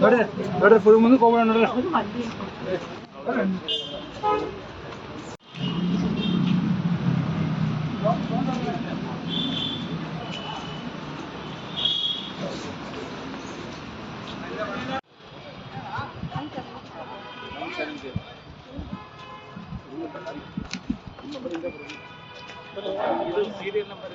Hør det. Hør det, for nå kommer den. Serial number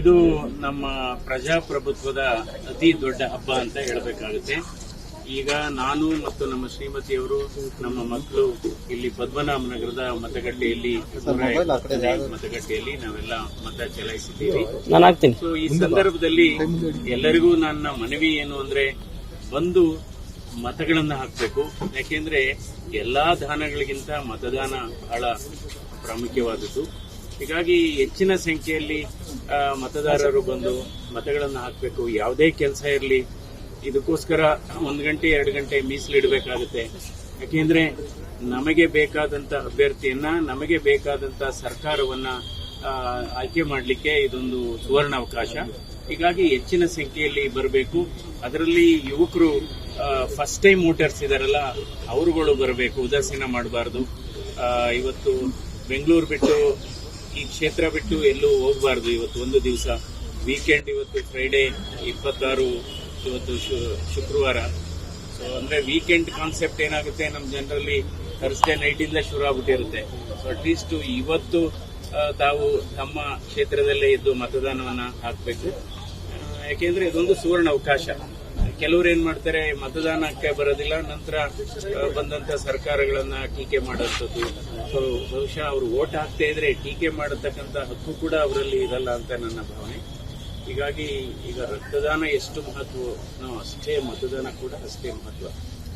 ಇದು ನಮ್ಮ ಪ್ರಜಾಪ್ರಭುತ್ವದ ಅತಿ ದೊಡ್ಡ ಹಬ್ಬ ಅಂತ ಹೇಳಬೇಕಾಗುತ್ತೆ. ಈಗ ನಾನು ಮತ್ತು ನಮ್ಮ ಶ್ರೀಮತಿಯವರು ನಮ್ಮ ಮಕ್ಕಳು ಇಲ್ಲಿ ಪದ್ಮನಾಭ ನಗರದ ಮತಗಟ್ಟೆಯಲ್ಲಿ ಮತಗಟ್ಟೆಯಲ್ಲಿ ನಾವೆಲ್ಲ ಮತ ಚಲಾಯಿಸಿದ್ದೀವಿ. ಸೊ ಈ ಸಂದರ್ಭದಲ್ಲಿ ಎಲ್ಲರಿಗೂ ನನ್ನ ಮನವಿ ಏನು ಅಂದ್ರೆ ಬಂದು ಮತಗಳನ್ನ ಹಾಕಬೇಕು. ಯಾಕೆಂದ್ರೆ ಎಲ್ಲಾ ದಾನಗಳಿಗಿಂತ ಮತದಾನ ಬಹಳ ಪ್ರಾಮುಖ್ಯವಾದದ್ದು. ಹೀಗಾಗಿ ಹೆಚ್ಚಿನ ಸಂಖ್ಯೆಯಲ್ಲಿ ಮತದಾರರು ಬಂದು ಮತಗಳನ್ನು ಹಾಕಬೇಕು. ಯಾವುದೇ ಕೆಲಸ ಇರಲಿ, ಇದಕ್ಕೋಸ್ಕರ ಒಂದು ಗಂಟೆ, ಎರಡು ಗಂಟೆ ಮೀಸಲಿಡಬೇಕಾಗುತ್ತೆ ಯಾಕೆಂದ್ರೆ ನಮಗೆ ಬೇಕಾದಂತ ಅಭ್ಯರ್ಥಿಯನ್ನ, ನಮಗೆ ಬೇಕಾದಂತ ಸರ್ಕಾರವನ್ನ ಆಯ್ಕೆ ಮಾಡಲಿಕ್ಕೆ ಇದೊಂದು ಸುವರ್ಣ ಅವಕಾಶ ಹೀಗಾಗಿ ಹೆಚ್ಚಿನ ಸಂಖ್ಯೆಯಲ್ಲಿ ಬರಬೇಕು. ಅದರಲ್ಲಿ ಯುವಕರು ಫಸ್ಟ್ ಟೈಮ್ ವೋಟರ್ಸ್ ಇದಾರಲ್ಲ, ಅವರುಗಳು ಬರಬೇಕು, ಉದಾಸೀನ ಮಾಡಬಾರ್ದು. ಇವತ್ತು ಬೆಂಗಳೂರು ಬಿಟ್ಟು, ಈ ಕ್ಷೇತ್ರ ಬಿಟ್ಟು ಎಲ್ಲೂ ಹೋಗಬಾರ್ದು ಇವತ್ತು ಒಂದು ದಿವಸ. ವೀಕೆಂಡ್ ಇವತ್ತು ಫ್ರೈಡೇ ಇಪ್ಪತ್ತಾರು, ಇವತ್ತು ಶುಕ್ರವಾರ. ಸೊ ಅಂದರೆ ವೀಕೆಂಡ್ ಕಾನ್ಸೆಪ್ಟ್ ಏನಾಗುತ್ತೆ ನಮ್ಮ ಜನರಲ್ಲಿ ಥರ್ಸ್ಡೇ ನೈಟಿಂದ ಶುರು ಆಗ್ಬಿಟ್ಟಿರುತ್ತೆ. ಸೊ ಅಟ್ಲೀಸ್ಟ್ ಇವತ್ತು ತಾವು ತಮ್ಮ ಕ್ಷೇತ್ರದಲ್ಲೇ ಇದ್ದು ಮತದಾನವನ್ನು ಹಾಕಬೇಕು. ಯಾಕೆಂದ್ರೆ ಇದೊಂದು ಸುವರ್ಣ ಅವಕಾಶ. ಕೆಲವರು ಏನ್ ಮಾಡ್ತಾರೆ, ಮತದಾನಕ್ಕೆ ಬರೋದಿಲ್ಲ, ನಂತರ ಬಂದಂತ ಸರ್ಕಾರಗಳನ್ನ ಟೀಕೆ ಮಾಡೋಂಥದ್ದು ಸೊ, ಬಹುಶಃ ಅವರು ಓಟ್ ಹಾಕ್ತಾ ಇದ್ರೆ ಟೀಕೆ ಮಾಡತಕ್ಕಂತ ಹಕ್ಕು ಕೂಡ ಅವರಲ್ಲಿ ಇರಲ್ಲ ಅಂತ ನನ್ನ ಭಾವನೆ. ಹೀಗಾಗಿ ಈಗ ರಕ್ತದಾನ ಎಷ್ಟು ಮಹತ್ವನೋ ಅಷ್ಟೇ ಮತದಾನ ಕೂಡ ಅಷ್ಟೇ ಮಹತ್ವ.